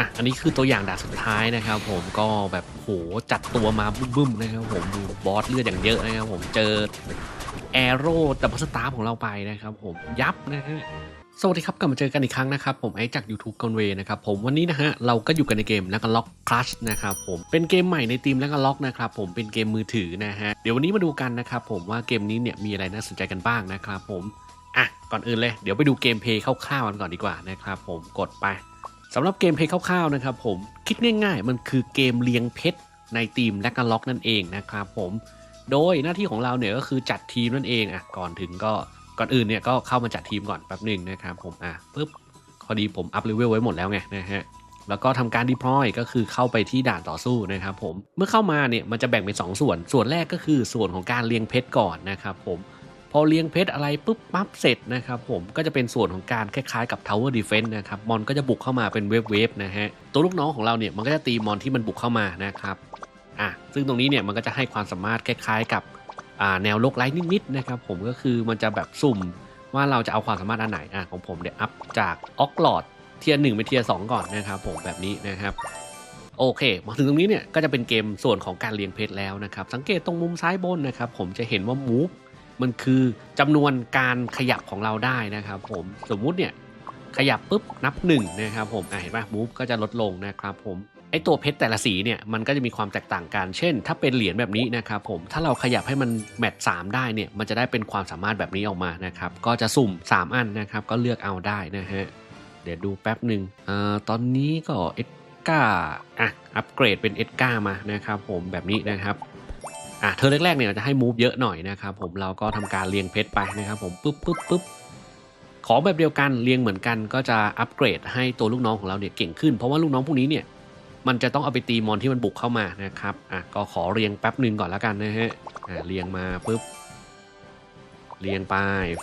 อะอันนี้คือตัวอย่างด่านสุดท้ายนะครับ ผมก็แบบโหจัดตัวมาบึ้มๆนะครับผมดูบอสเลือดอย่างเยอะนะครับผมเจอแอโร่ดับเบิลสตาร์ของเราไปนะครับ ผมยับนะฮะสวัสดีครับกลับมาเจอกันอีกครั้งนะครับ ผมไอจาก YouTube กอนเวนะครับผมวันนี้นะฮะเราก็อยู่กันในเกมแล้วก็ล็อกคลัชนะครับผมเป็นเกมใหม่ในทีมแล้วก็ล็อกนะครับผมเป็นเกมมือถือนะฮะเดี๋ยววันนี้มาดูกันนะครับผมว่าเกมนี้เนี่ยมีอะไรน่าสนใจกันบ้างนะครับผมอะก่อนอื่นเลยเดี๋ยวไปดูเกมเพลย์คร่าวๆกันก่อนดีกว่านะครับผมกดไป สำหรับเกมเพลย์คร่าวๆนะครับผมคิดง่ายๆ มันคือเกมเลียงเพชรในทีมและกันล็อกนั่นเองนะครับผมโดยหน้าที่ของเราเนี่ยก็คือจัดทีมนั่นเองอะก่อนถึงก็ก่อนอื่นเนี่ยก็เข้ามาจัดทีมก่อนแป๊บหนึ่งนะครับผมอะปุ๊บพอดีผมอัพเลเวลไว้หมดแล้วไงนะฮะแล้วก็ทำการ deploy ก็คือเข้าไปที่ด่านต่อสู้นะครับผมเมื่อเข้ามาเนี่ยมันจะแบ่งเป็น 2 ส่วน ส่วนแรกก็คือส่วนของการเลียงเพชรก่อนนะครับผม พอเลี้ยงเพชรอะไรปุ๊บปั๊บเสร็จนะครับผมก็จะเป็นส่วนของการคล้ายๆกับ Tower Defense นะครับมอนก็จะบุกเข้ามาเป็นเวฟเวฟนะฮะตัวลูกน้องของเราเนี่ยมันก็จะตีมอนที่มันบุกเข้ามานะครับอะซึ่งตรงนี้เนี่ยมันก็จะให้ความสามารถคล้ายๆกับอ่าแนวโลกไร้นิดๆนะครับผมก็คือมันจะแบบสุ่มว่าเราจะเอาความสามารถอันไหนอะของผมเดี๋ยวอัพจากออกลอดเทียร์หนึ่งเป็นเทียร์สองก่อนนะครับผมแบบนี้นะครับโอเคมาถึงตรงนี้เนี่ยก็จะเป็นเกมส่วนของการเรียงเพชรแล้วนะครับสังเกตตรงมุมซ้ายบนนะครับผมจะเห็นว่า move มันคือจำนวนการขยับของเราได้นะครับ ผมสมมุติเนี่ยขยับปุ๊บนับ1นะครับผมเห็นป่ะ move ก็จะลดลงนะครับผมไอตัวเพชรแต่ละสีเนี่ยมันก็จะมีความแตกต่างกัน เช่น ถ้าเป็นเหรียญแบบนี้นะครับผมถ้าเราขยับให้มันแมทสามได้เนี่ยมันจะได้เป็นความสามารถแบบนี้ออกมานะครับก็จะสุ่ม 3 อันนะครับก็เลือกเอาได้นะฮะเดี๋ยวดูแป๊บหนึ่งอตอนนี้ก็เอสกาอะอัปเกรดเป็นเอสกามานะครับผมแบบนี้นะครับ อะเธอแรกๆเนี่ยจะให้มูฟเยอะหน่อยนะครับผมเราก็ทำการเรียงเพชรไปนะครับผมปุ๊บปุ๊บปุ๊บของแบบเดียวกันเรียงเหมือนกันก็จะอัปเกรดให้ตัวลูกน้องของเราเนี่ยเก่งขึ้น เพราะว่าลูกน้องพวกนี้เนี่ยมันจะต้องเอาไปตีมอนที่มันบุกเข้ามานะครับอะก็ขอเรียงแป๊บหนึ่งก่อนแล้วกันนะฮะอะเรียงมาปุ๊บเรียงไป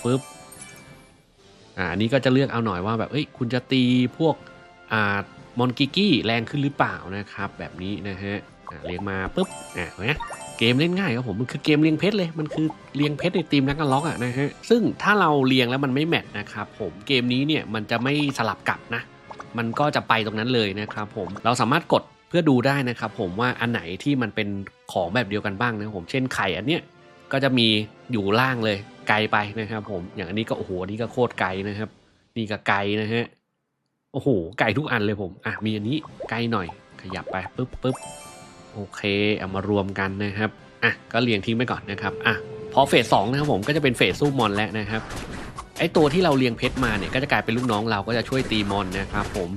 ปุ๊บอะอันนี้ก็จะเลือกเอาหน่อยว่าแบบเอ้ยคุณจะตีพวกอ่ามอนกิกี้แรงขึ้นหรือเปล่านะครับ แบบนี้นะฮะอะเรียงมาปุ๊บอะเห็นไหม เกมเล่นง่ายครับผมมันคือเกมเลียงเพชรเลยมันคือเลียงเพชรในทีมนักกันล็อกอะนะฮะซึ่งถ้าเราเลียงแล้วมันไม่แมทนะครับผมเกมนี้เนี่ยมันจะไม่สลับกลับนะ มันก็จะไปตรงนั้นเลยนะครับผมเราสามารถกดเพื่อดูได้นะครับผมว่าอันไหนที่มันเป็นของแบบเดียวกันบ้างนะผมเช่นไข่อันเนี้ยก็จะมีอยู่ล่างเลยไกลไปนะครับ ผมอย่างอันนี้ก็โอ้โหนนี้ก็โคตรไกลนะครับ นี่ก็ไกลนะฮะโอ้โหไกลทุกอันเลยผมอะมีอันนี้ไกลหน่อยขยับไปปุ๊บปุ๊บ โอเคเอามารวมกันนะครับอะก็เรียงทิ้งไปก่อนนะครับอะพอเฟสสองนะครับผมก็จะเป็นเฟสสู้มอนแล้วนะครับไอตัวที่เราเรียงเพชรมาเนี่ยก็จะกลายเป็นลูกน้องเราก็จะช่วยตีมอนนะครับผม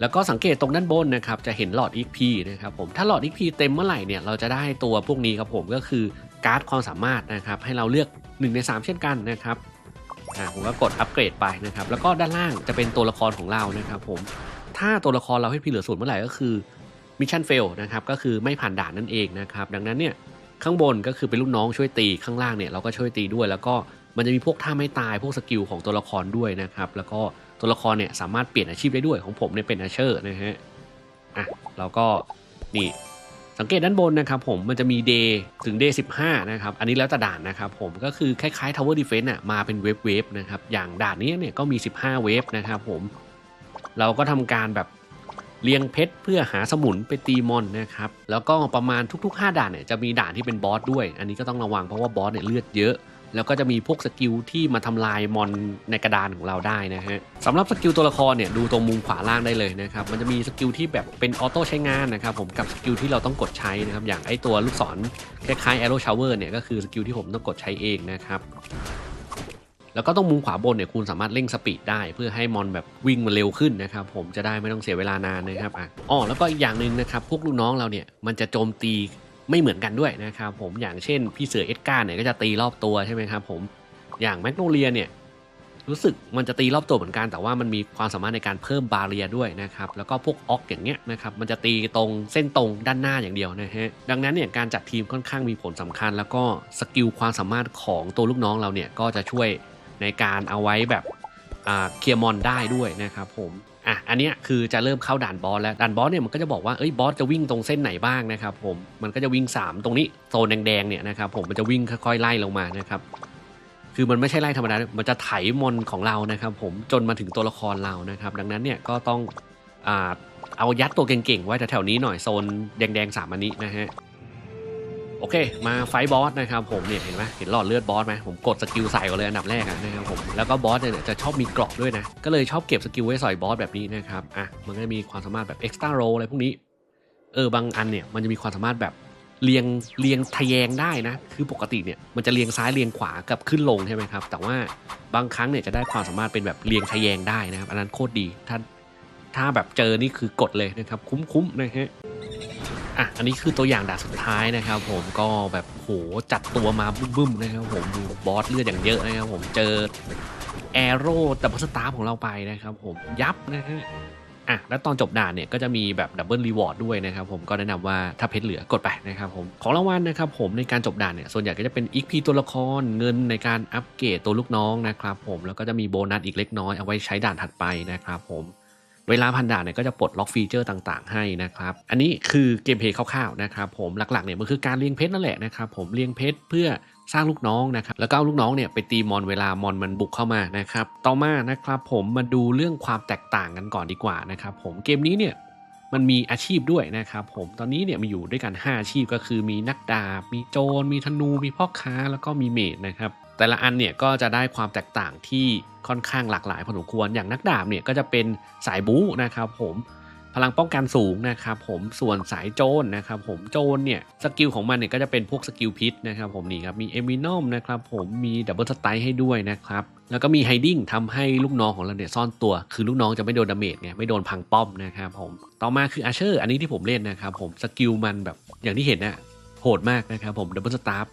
แล้วก็สังเกตตรงด้านบนนะครับจะเห็นหลอด XP นะครับผมถ้าหลอด XP เต็มเมื่อไหร่เนี่ยเราจะได้ตัวพวกนี้ครับผมก็คือการ์ดความสามารถนะครับให้เราเลือก 1 ใน 3 เช่นกันนะครับอะผมก็กดอัปเกรดไปนะครับแล้วก็ด้านล่างจะเป็นตัวละครของเรานะครับผมถ้าตัวละครเราให้พีเหลือศูนย์เมื่อไหร่ก็คือ มิชชั่นเฟลนะครับก็คือไม่ผ่านด่านนั่นเองนะครับดังนั้นเนี่ยข้างบนก็คือเป็นลูกน้องช่วยตีข้างล่างเนี่ยเราก็ช่วยตีด้วย แล้วก็มันจะมีพวกท่าไม่ตายพวกสกิลของตัวละครด้วยนะครับแล้วก็ตัวละครเนี่ยสามารถเปลี่ยนอาชีพได้ด้วยของผมเนี่ยเป็นอาเชอร์นะฮะอะเราก็นี่สังเกตด้านบนนะครับผมมันจะมีเดย์ถึงเดย์สินะครับ อันนี้แล้วแต่ด่านนะครับผมก็คือคล้ายๆ Tower Defense อะมาเป็นเวฟเวฟนะครับ อย่างด่านนี้เนี่ยก็มี 15 เวฟนะครับผม เราก็ทำการแบบ เลียงเพชรเพื่อหาสมุนไปตีมอนนะครับ แล้วก็ประมาณทุก ๆ 5 ด่านเนี่ยจะมีด่านที่เป็นบอสด้วย อันนี้ก็ต้องระวังเพราะว่าบอสเนี่ยเลือดเยอะแล้วก็จะมีพวกสกิลที่มาทำลายมอนในกระดานของเราได้นะฮะสำหรับสกิลตัวละครเนี่ยดูตรงมุมขวาล่างได้เลยนะครับมันจะมีสกิลที่แบบเป็นออโต้ใช้งานนะครับผมกับสกิลที่เราต้องกดใช้นะครับอย่างไอตัวลูกศรคล้ายๆ Arrow Shower เนี่ยก็คือสกิลที่ผมต้องกดใช้เองนะครับ แล้วก็ต้องมุมขวาบนเนี่ยคุณสามารถเร่งสปีดได้ เพื่อให้มอนแบบวิ่งมาเร็วขึ้นนะครับผมจะได้ไม่ต้องเสียเวลานานนะครับอ๋อแล้วก็อีกอย่างหนึ่งนะครับพวกลูกน้องเราเนี่ยมันจะโจมตีไม่เหมือนกันด้วยนะครับผมอย่างเช่นพี่เสือเอ็ดการ์เนี่ยก็จะตีรอบตัวใช่ไหมครับผมอย่างแมกโนเลียเนี่ยรู้สึกมันจะตีรอบตัวเหมือนกัน แต่ว่ามันมีความสามารถในการเพิ่มบาเรียด้วยนะครับแล้วก็พวกออกอย่างเงี้ยนะครับมันจะตีตรงเส้นตรงด้านหน้าอย่างเดียวนะฮะดังนั้นเนี่ยการจัดทีมค่อนข้างมีผลสำคัญ แล้วก็สกิลความสามารถของตัวลูกน้องเราเนี่ยก็จะช่วย ในการเอาไว้แบบเคลียร์มอนได้ด้วยนะครับผมอะอันนี้คือจะเริ่มเข้าด่านบอสแล้วด่านบอสเนี่ยมันก็จะบอกว่าเอ้ยบอสจะวิ่งตรงเส้นไหนบ้างนะครับผมมันก็จะวิ่ง 3 ตรงนี้โซนแดงๆเนี่ยนะครับผมมันจะวิ่งค่อยๆไล่ลงมานะครับคือมันไม่ใช่ไล่ธรรมดา มันจะไถมอนของเรานะครับ ผมจนมาถึงตัวละครเรานะครับ ดังนั้นเนี่ยก็ต้องอ่าเอายัดตัวเก่งๆไว้แถวๆนี้หน่อยโซนแดงๆสามอันนี้นะฮะ โอเค มาไฟบอสนะครับผมเนี่ยเห็นไหมเห็นหลอดเลือดบอสไหมผมกดสกิลใส่ก่อนเลยอันดับแรกนะครับผมแล้วก็บอสเนี่ยจะชอบมีเกรอบด้วยนะ ก็เลยชอบเก็บสกิลไว้ใส่บอสแบบนี้นะครับอะมันก็จะมีความสามารถแบบเอ็กซ์ตร้าโรอะไรพวกนี้เออบางอันเนี่ยมันจะมีความสามารถแบบเรียงเรียงทะแยงได้นะ คือปกติเนี่ยมันจะเรียงซ้ายเรียงขวากับขึ้นลงใช่ไหมครับ แต่ว่าบางครั้งเนี่ยจะได้ความสามารถเป็นแบบเรียงทะแยงได้นะครับ อันนั้นโคตรดีถ้าถ้าแบบเจอนี่คือกดเลยนะครับ คุ้มๆนะฮะ อะอันนี้คือตัวอย่างด่านสุดท้ายนะครับ ผมก็แบบโหจัดตัวมาบึ้มๆนะครับผมดูบอสเลือดอย่างเยอะนะครับผมเจอแอโร่ดับเบิลสตาร์ของเราไปนะครับ ผมยับนะฮะอะแล้วตอนจบด่านเนี่ยก็จะมีแบบดับเบิลรีวอร์ดด้วยนะครับผมก็แนะนำว่าถ้าเพชรเหลือกดไปนะครับผมของรางวัลนะครับผมในการจบด่านเนี่ยส่วนใหญ่ก็จะเป็นอีกพีตัวละครเงินในการอัปเกรดตัวลูกน้องนะครับผมแล้วก็จะมีโบนัสอีกเล็กน้อยเอาไว้ใช้ด่านถัดไปนะครับผม เวลาพันด่านเนี่ยก็จะปลดล็อกฟีเจอร์ต่างๆ ให้นะครับ อันนี้คือเกมเพลย์คร่าวๆนะครับผมหลักๆเนี่ยมันคือการเลี้ยงเพชรนั่นแหละนะครับผมเลี้ยงเพชรเพื่อสร้างลูกน้องนะครับแล้วก็เอาลูกน้องเนี่ยไปตีมอนเวลามอนมันบุกเข้ามานะครับต่อมานะครับผมมาดูเรื่องความแตกต่างกันก่อนดีกว่านะครับผมเกมนี้เนี่ยมันมีอาชีพด้วยนะครับผมตอนนี้เนี่ยมีอยู่ด้วยกัน 5 อาชีพก็คือมีนักดาบมีโจรมีธนูมีพ่อค้าแล้วก็มีเมดนะครับ แต่ละอันเนี่ยก็จะได้ความแตกต่างที่ค่อนข้างหลากหลายพอสมควรอย่างนักดาบเนี่ยก็จะเป็นสายบู๊นะครับผมพลังป้องกันสูงนะครับผมส่วนสายโจรนะครับผมโจรเนี่ยสกิลของมันเนี่ยก็จะเป็นพวกสกิลพิษนะครับผมนี่ครับมีเอมินอมนะครับผมมีดับเบิลสไตล์ให้ด้วยนะครับแล้วก็มีไฮดิ้งทำให้ลูกน้องของเราเนี่ยซ่อนตัว คือลูกน้องจะไม่โดนดาเมจไงไม่โดนพังป้อมนะครับผมต่อมาคืออาเชอร์อันนี้ที่ผมเล่นนะครับผมสกิลมันแบบอย่างที่เห็นนะโหดมากนะครับผมดับเบิลสตาร์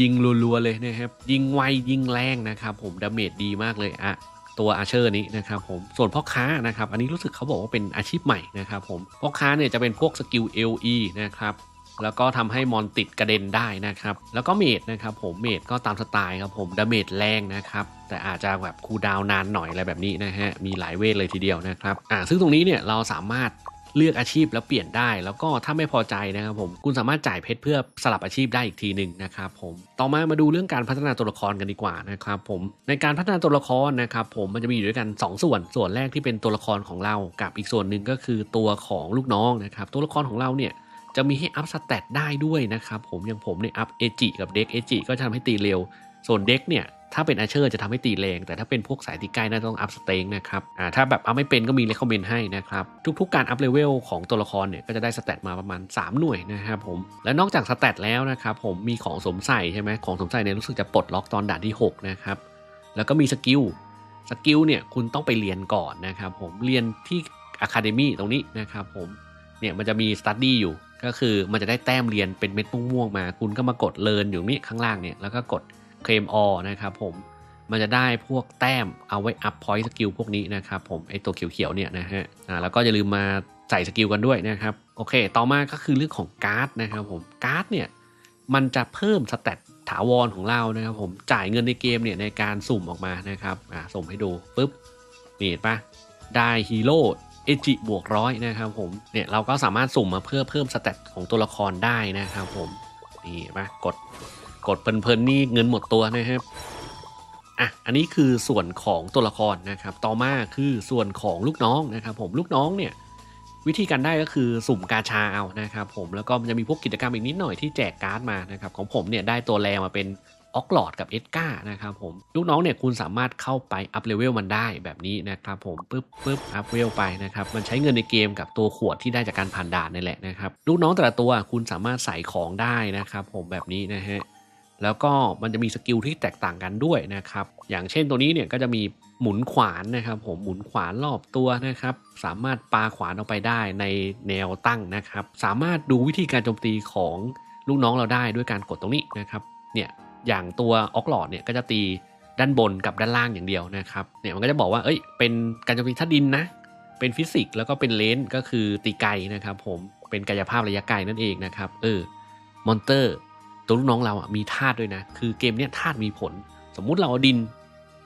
ยิงรัวๆเลยนะครับ ยิงไวยิงแรงนะครับผมดาเมจดีมากเลยอะตัวอาเชอร์นี้นะครับผมส่วนพ่อค้านะครับอันนี้รู้สึกเขาบอกว่าเป็นอาชีพใหม่นะครับผมพ่อค้าเนี่ยจะเป็นพวกสกิล LE นะครับแล้วก็ทำให้มอนติดกระเด็นได้นะครับ แล้วก็เมดนะครับผมเมดก็ตามสไตล์ครับผมดาเมจแรงนะครับ แต่อาจจะแบบคูดาวน์นานหน่อยอะไรแบบนี้นะฮะ มีหลายเวทเลยทีเดียวนะครับ อ่าซึ่งตรงนี้เนี่ยเราสามารถ เลือกอาชีพแล้วเปลี่ยนได้ แล้วก็ถ้าไม่พอใจนะครับผมคุณสามารถจ่ายเพชรเพื่อสลับอาชีพได้อีกทีหนึ่งนะครับผมต่อมามาดูเรื่องการพัฒนาตัวละครกันดีกว่านะครับผมในการพัฒนาตัวละครนะครับผมมันจะมีอยู่ด้วยกัน 2 ส่วน ส่วนแรกที่เป็นตัวละครของเรากับอีกส่วนหนึ่งก็คือตัวของลูกน้องนะครับตัวละครของเราเนี่ยจะมีให้อัพสเตตได้ด้วยนะครับผมอย่างผมเนี่ยอัพเอจิกับเด็กเอจิก็จะทำให้ตีเร็ว ส่วนเด็กเนี่ย ถ้าเป็นอาเชอร์จะทำให้ตีแรง แต่ถ้าเป็นพวกสายตีใกล้น่าจะต้องอัพสเต็งนะครับอ่าถ้าแบบเอัพไม่เป็นก็มีเลคคอมเมนต์ให้นะครับทุกๆการอัพเลเวลของตัวละครเนี่ยก็จะได้สเตตมาประมาณ 3 หน่วยนะครับผมและนอกจากสเตตแล้วนะครับผมมีของสมใส่ใช่ไหมของสมใส่เนี่ยรู้สึกจะปลดล็อกตอนด่านที่6นะครับแล้วก็มีสกิลสกิลเนี่ยคุณต้องไปเรียนก่อนนะครับผมเรียนที่อะคาเดมี่ตรงนี้นะครับผมเนี่ยมันจะมีสตัดดี้อยู่ก็คือมันจะได้แต้มเรียนเป็นเม็ดม่วงๆมา คุณก็มากดเลินอยู่นี่ข้างล่างเนี่ยแล้วก็กด เคลมออนะครับผมมันจะได้พวกแต้มเอาไว้อัพพอยต์สกิลพวกนี้นะครับผมไอตัวเขียวๆเนี่ยนะฮะอ่าแล้วก็อย่าลืมมาใส่สกิลกันด้วยนะครับโอเค ต่อมาก็คือเรื่องของการ์ดนะครับผมการ์ดเนี่ยมันจะเพิ่มสเตตถาวรของเรานะครับผมจ่ายเงินในเกมเนี่ยในการสุ่มออกมานะครับอ่าสุ่มให้ดูปุ๊บนี่เห็นปะได้ฮีโร่เอจิบวกร้อยนะครับผมเนี่ยเราก็สามารถสุ่มมาเพื่อเพิ่มสเตตของตัวละครได้นะครับผมนี่เห็นปะกด กดเพลินๆนี่เงินหมดตัวนะครับอะอันนี้คือส่วนของตัวละครนะครับ ต่อมาคือส่วนของลูกน้องนะครับผมลูกน้องเนี่ยวิธีการได้ก็คือสุ่มกาชาเอานะครับผมแล้วก็มันจะมีพวกกิจกรรมอีกนิดหน่อยที่แจกการ์ดมานะครับของผมเนี่ยได้ตัวแรมาเป็นออกหลอดกับเอ็ดก้านะครับผมลูกน้องเนี่ยคุณสามารถเข้าไปอัพเลเวลมันได้แบบนี้นะครับผมปึ๊บปึ๊บอัพเลเวลไปนะครับมันใช้เงินในเกมกับตัวขวดที่ได้จากการผ่านด่านนี่แหละนะครับลูกน้องแต่ละตัวคุณสามารถใส่ของได้นะครับผมแบบนี้นะฮะ แล้วก็มันจะมีสกิลที่แตกต่างกันด้วยนะครับ อย่างเช่นตัวนี้เนี่ยก็จะมีหมุนขวานนะครับ ผมหมุนขวานรอบตัวนะครับ สามารถปาขวานออกไปได้ในแนวตั้งนะครับ สามารถดูวิธีการโจมตีของลูกน้องเราได้ด้วยการกดตรงนี้นะครับ เนี่ยอย่างตัวออกหลอดเนี่ยก็จะตีด้านบนกับด้านล่างอย่างเดียวนะครับเนี่ยมันก็จะบอกว่าเอ้ยเป็นการโจมตีท่าดินนะเป็นฟิสิกส์แล้วก็เป็นเลนส์ก็คือตีไกลนะครับ ผมเป็นกายภาพระยะไกลนั่นเองนะครับเออมอนเตอร์ ตัวลูกน้องเราอะมีธาตุด้วยนะ คือเกมเนี้ยธาตุมีผล สมมุติเราเอาดิน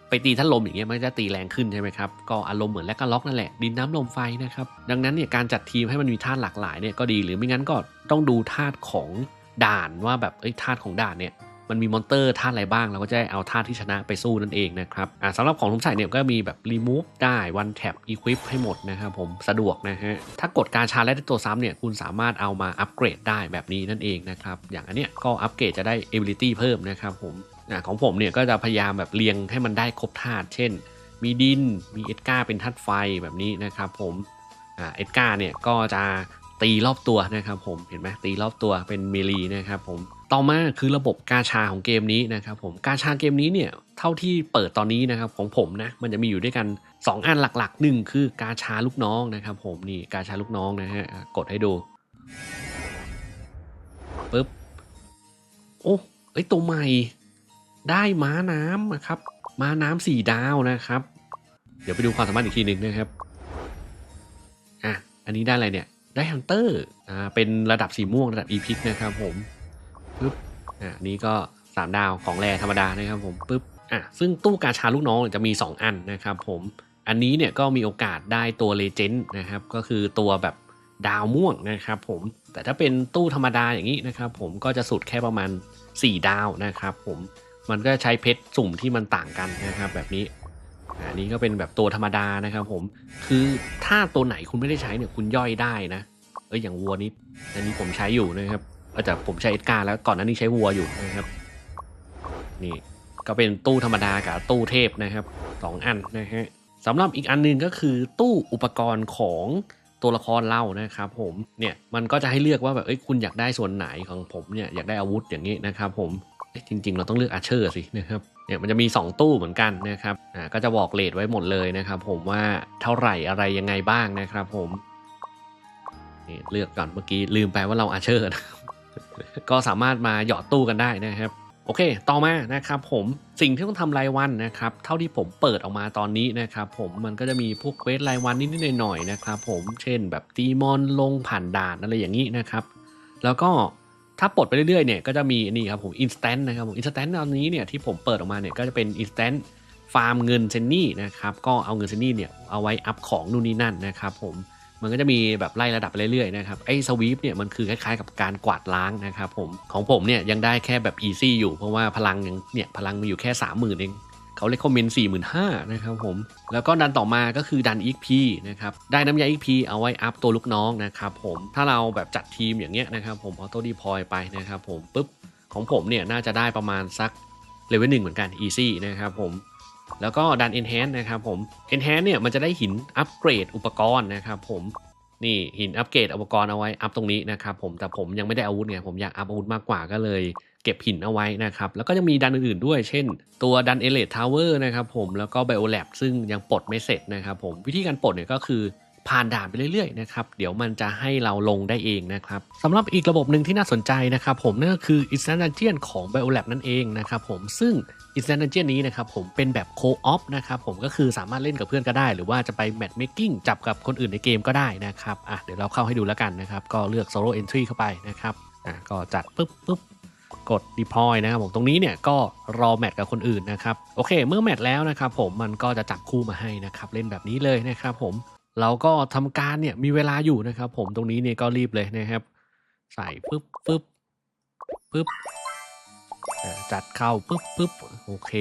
ไปตีท่านลมอย่างเงี้ยมันจะตีแรงขึ้นใช่ไหมครับ ก็อารมณ์เหมือนแลกก็ล็อกนั่นแหละ ดินน้ำลมไฟนะครับ ดังนั้นเนี่ยการจัดทีมให้มันมีธาตุหลากหลายเนี่ยก็ดี หรือไม่งั้นก็ต้องดูธาตุของด่านว่าแบบเอ้ยธาตุของด่านเนี่ย มันมีมอนเตอร์ธาตุอะไรบ้าง เราก็จะเอาธาตุที่ชนะไปสู้นั่นเองนะครับอ่าสำหรับของทุกใส่เนี่ยก็มีแบบ remove ได้ one tap equip ให้หมดนะครับผมสะดวกนะฮะถ้ากดการชาร์จและได้ตัวซ้ำเนี่ยคุณสามารถเอามาอัปเกรดได้แบบนี้นั่นเองนะครับอย่างอันเนี้ยก็อัปเกรดจะได้ ability เพิ่มนะครับผมอ่าของผมเนี่ยก็จะพยายามแบบเรียงให้มันได้ครบธาตุเช่น มีดินมีเอ็ดการ์เป็นธาตุไฟแบบนี้นะครับผมอ่าเอ็ดการ์เนี่ยก็จะตีรอบตัวนะครับผมเห็นไหมตีรอบตัวเป็นเมลีนะครับผม ต่อมาคือระบบกาชาของเกมนี้นะครับผมกาชาเกมนี้เนี่ยเท่าที่เปิดตอนนี้นะครับของผมนะมันจะมีอยู่ด้วยกัน 2 อันหลักๆหนึ่งคือกาชาลูกน้องนะครับ ผมนี่กาชาลูกน้องนะฮะกดให้ดูปึ๊บโอ้เอ้ยตัวใหม่ได้ม้าน้ำนะครับ ม้าน้ำสี่ดาวนะครับ เดี๋ยวไปดูความสามารถอีกทีหนึ่งนะครับอะอันนี้ได้อะไรเนี่ยได้ฮันเตอร์อ่าเป็นระดับสีม่วงระดับอีพิกนะครับผม ปึ๊บอะนี้ก็สามดาวของแรธรรมดานะครับผมปึ๊บอะซึ่งตู้กาชาลูกน้องจะมี 2 อันนะครับผมอันนี้เนี่ยก็มีโอกาสได้ตัวเลเจนด์นะครับก็คือตัวแบบดาวม่วงนะครับผมแต่ถ้าเป็นตู้ธรรมดาอย่างนี้นะครับผมก็จะสุดแค่ประมาณ 4 ดาวนะครับผมมันก็ใช้เพชรสุ่มที่มันต่างกันนะครับแบบนี้อันนี้ก็เป็นแบบตัวธรรมดานะครับผมคือถ้าตัวไหนคุณไม่ได้ใช้เนี่ยคุณย่อยได้นะเอ้ยอย่างวัวนี้อันนี้ผมใช้อยู่นะครับ แต่ผมใช้เอ็ดการ์แล้วก่อนหน้านี้ใช้วัวอยู่นะครับ นี่ก็เป็นตู้ธรรมดากับตู้เทพนะครับสองอันนะฮะสำหรับอีกอันหนึงก็คือตู้อุปกรณ์ของตัวละครเล่านะครับผมเนี่ยมันก็จะให้เลือกว่าแบบเอ้ยคุณอยากได้ส่วนไหนของผมเนี่ยอยากได้อาวุธอย่างนี้นะครับผมจริง ๆ เราต้องเลือกอาเชอร์สินะครับเนี่ยมันจะมี 2 ตู้เหมือนกันนะครับอ่าก็จะบอกเลทไว้หมดเลยนะครับผมว่าเท่าไหร่อะไรยังไงบ้างนะครับผมนี่เลือกก่อนเมื่อกี้ลืมไปว่าเราอาเชอร์นะ ก็สามารถมาหยอดตู้กันได้นะครับ โอเค ต่อมานะครับผมสิ่งที่ต้องทำรายวันนะครับ เท่าที่ผมเปิดออกมาตอนนี้นะครับผมมันก็จะมีพวกเควสรายวันนิดๆหน่อยๆนะครับผมเช่นแบบตีมอนลงผ่านด่านอะไรอย่างนี้นะครับ แล้วก็ถ้าปลดไปเรื่อยๆเนี่ยก็จะมีนี่ครับผม instant นะครับผม instant ตอนนี้เนี่ยที่ผมเปิดออกมาเนี่ยก็จะเป็น instant ฟาร์มเงินเซนนี่นะครับก็เอาเงินเซนนี่เนี่ยเอาไว้อัพของนู่นนี่นั่นนะครับผม มันก็จะมีแบบไล่ระดับไปเรื่อยๆนะครับไอ้สวีปเนี่ยมันคือคล้ายๆกับการกวาดล้างนะครับผมของผมเนี่ยยังได้แค่แบบ easy อยู่เพราะว่าพลังยังเนี่ยพลังมีอยู่แค่ 30,000เองเขาเล c คอมเมนต์สี่หมื่นห้านะครับผม แล้วก็ดันต่อมาก็คือดัน XP นะครับ ได้น้ำยา XP เอาไว้อัพตัวลูกน้องนะครับผม ถ้าเราแบบจัดทีมอย่างเงี้ยนะครับผมออโต้ดีพอยไปนะครับผมปุ๊บ ของผมเนี่ยน่าจะได้ประมาณสักเลเวลหนึ่งเหมือนกัน easy นะครับผม แล้วก็ดัน enhance นะครับผม enhance เนี่ยมันจะได้หินอัปเกรดอุปกรณ์นะครับผมนี่หินอัปเกรดอุปกรณ์เอาไว้อัพตรงนี้นะครับผมแต่ผมยังไม่ได้อาวุธไงผมอยากอัพอาวุธมากกว่าก็เลย เก็บหินเอาไว้นะครับแล้วก็ยังมีดันอื่นๆด้วย เช่น ตัวดันเอเลททาวเวอร์นะครับผมแล้วก็ไบโอแลบซึ่งยังปลดไม่เสร็จนะครับผมวิธีการปลดเนี่ยก็คือ ผ่านด่านไปเรื่อยๆนะครับเดี๋ยวมันจะให้เราลงได้เองนะครับสำหรับอีกระบบหนึ่งที่น่าสนใจนะครับผมนั่นก็คือ Instant Dungeon ของ BioLab นั่นเองนะครับผมซึ่ง Instant Dungeon นี้นะครับผมเป็นแบบโคออฟนะครับผมก็คือสามารถเล่นกับเพื่อนก็ได้ หรือว่าจะไปแมทเมคกิ้งจับกับคนอื่นในเกมก็ได้นะครับอะเดี๋ยวเราเข้าให้ดูแล้วกันนะครับก็เลือก Solo Entry เข้าไปนะครับอะก็จัดปุ๊บปุ๊บกด deploy นะครับผมตรงนี้เนี่ยก็รอแมทกับคนอื่นนะครับโอเค เมื่อแมทแล้วนะครับผมมันก็จะจับคู่มาให้นะครับเล่นแบบนี้เลยนะครับผม เราก็ทำการเนี่ยมีเวลาอยู่นะครับ ผมตรงนี้เนี่ยก็รีบเลยนะครับ ใส่ปุ๊บปุ๊บปุ๊บจัดเข้าปุ๊บปุ๊บโอเค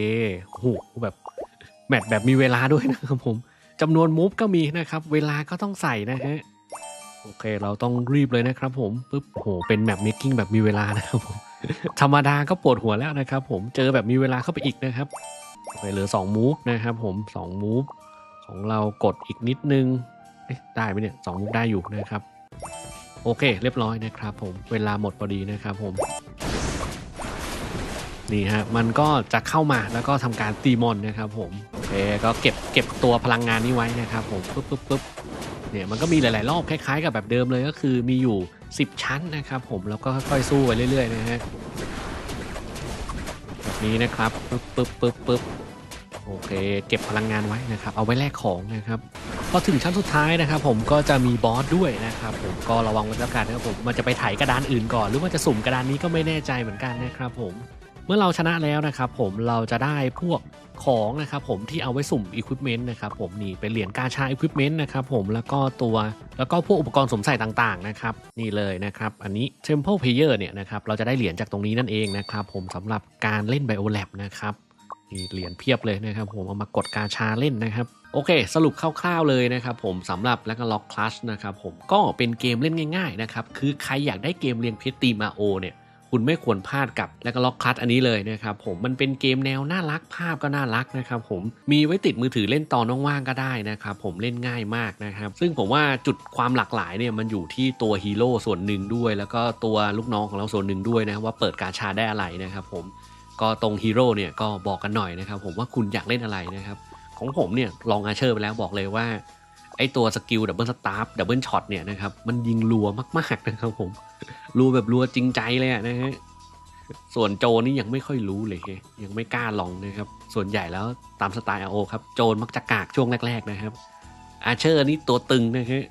โหแบบแมทแบบมีเวลาด้วยนะครับผมจำนวนมูฟก็มีนะครับ เวลาก็ต้องใส่นะฮะโอเค เราต้องรีบเลยนะครับ ผมปุ๊บโอ้โหเป็นแมปเมคกิ้งแบบมีเวลานะครับผมธรรมดาก็ปวดหัวแล้วนะครับ ผมเจอแบบมีเวลาเข้าไปอีกนะครับโอเคเหลือ2มูฟนะครับ ผม2มูฟ ของเรากดอีกนิดนึงได้ไหมเนี่ยสองมูฟได้อยู่นะครับ โอเค เรียบร้อยนะครับ ผมเวลาหมดพอดีนะครับผมนี่ฮะมันก็จะเข้ามาแล้วก็ทำการตีมอนนะครับผมโอเคก็เก็บเก็บตัวพลังงานนี้ไว้นะครับผมปุ๊บปุ๊บปุ๊บเนี่ยมันก็มีหลาย ๆ รอบคล้าย ๆ กับแบบเดิมเลยก็คือมีอยู่ 10 ชั้นนะครับผมแล้วก็ค่อยๆสู้ไปเรื่อย ๆ นะฮะแบบนี้นะครับปุ๊บปุ๊บปุ๊บปุ๊บ โอเค เก็บพลังงานไว้นะครับ เอาไว้แลกของนะครับพอถึงชั้นสุดท้ายนะครับ ผมก็จะมีบอสด้วยนะครับ ผมก็ระวังไว้แล้วกันนะครับผมมันจะไปไถกระดานอื่นก่อน หรือว่าจะสุ่มกระดานนี้ก็ไม่แน่ใจเหมือนกันนะครับ ผมเมื่อเราชนะแล้วนะครับผมเราจะได้พวกของนะครับผมที่เอาไว้สุ่มอุปกรณ์นะครับผมนี่เป็นเหรียญกาชาอุปกรณ์นะครับผมแล้วก็ตัวแล้วก็พวกอุปกรณ์สมใส่ต่างๆนะครับนี่เลยนะครับอันนี้ Temple Player เนี่ยนะครับเราจะได้เหรียญจากตรงนี้นั่นเองนะครับผมสำหรับการเล่น Biolab นะครับ นี่เหรียญเพียบเลยนะครับผมเอามากดกาชาเล่นนะครับโอเค สรุปคร่าวๆเลยนะครับผมสำหรับแล้วก็ล็อกคลัชนะครับผมก็เป็นเกมเล่นง่ายๆนะครับคือใครอยากได้เกมเรียงเพชรตีมาโอเนี่ยคุณไม่ควรพลาดกับแล้วก็ล็อกคัทอันนี้เลยนะครับผมมันเป็นเกมแนวน่ารักภาพก็น่ารักนะครับผมมีไว้ติดมือถือเล่นตอนว่างๆก็ได้นะครับผมเล่นง่ายมากนะครับซึ่งผมว่าจุดความหลากหลายเนี่ยมันอยู่ที่ตัวฮีโร่ส่วนหนึ่งด้วย แล้วก็ตัวลูกน้องของเราส่วนหนึ่งด้วยนะว่าเปิดการชาได้อะไรนะครับผม ก็ตรงฮีโร่เนี่ยก็บอกกันหน่อยนะครับ ผมว่าคุณอยากเล่นอะไรนะครับ ของผมเนี่ยลองอาเชอร์ไปแล้วบอกเลยว่า ไอตัวสกิลดับเบิลสตาร์ดับเบิลช็อตเนี่ยนะครับ มันยิงรัวมากๆนะครับผมรัวแบบรัวจริงใจเลยนะฮะส่วนโจนี่ยังไม่ค่อยรู้เลยยังไม่กล้าลองนะครับ ส่วนใหญ่แล้วตามสไตล์ RO ครับโจนมักจะกากช่วงแรก ๆนะครับ อาเชอร์นี่ตัวตึงนะฮะ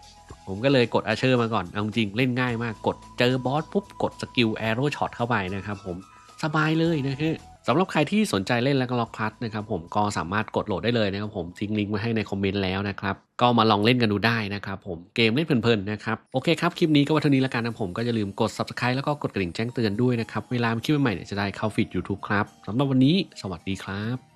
ผมก็เลยกดอาเชอร์มาก่อน เอาจริงเล่นง่ายมากกดเจอบอสปุ๊บกดสกิลแอโร่ช็อตเข้าไปนะครับผม สบายเลยนะฮะสำหรับใครที่สนใจเล่นแล้วก็ล็อกพัทนะครับผมก็สามารถกดโหลดได้เลยนะครับผมทิ้งลิงก์ไว้ให้ในคอมเมนต์แล้วนะครับก็มาลองเล่นกันดูได้นะครับผมเกมเล่นเพลินๆนะครับโอเคครับ คลิปนี้ก็วันนี้แล้วกันนะผมก็อย่าลืมกด subscribe แล้วก็กดกระดิ่งแจ้งเตือนด้วยนะครับ เวลามีคลิปใหม่ๆเนี่ยจะได้เข้าฟีด YouTube ครับสำหรับวันนี้ สวัสดีครับ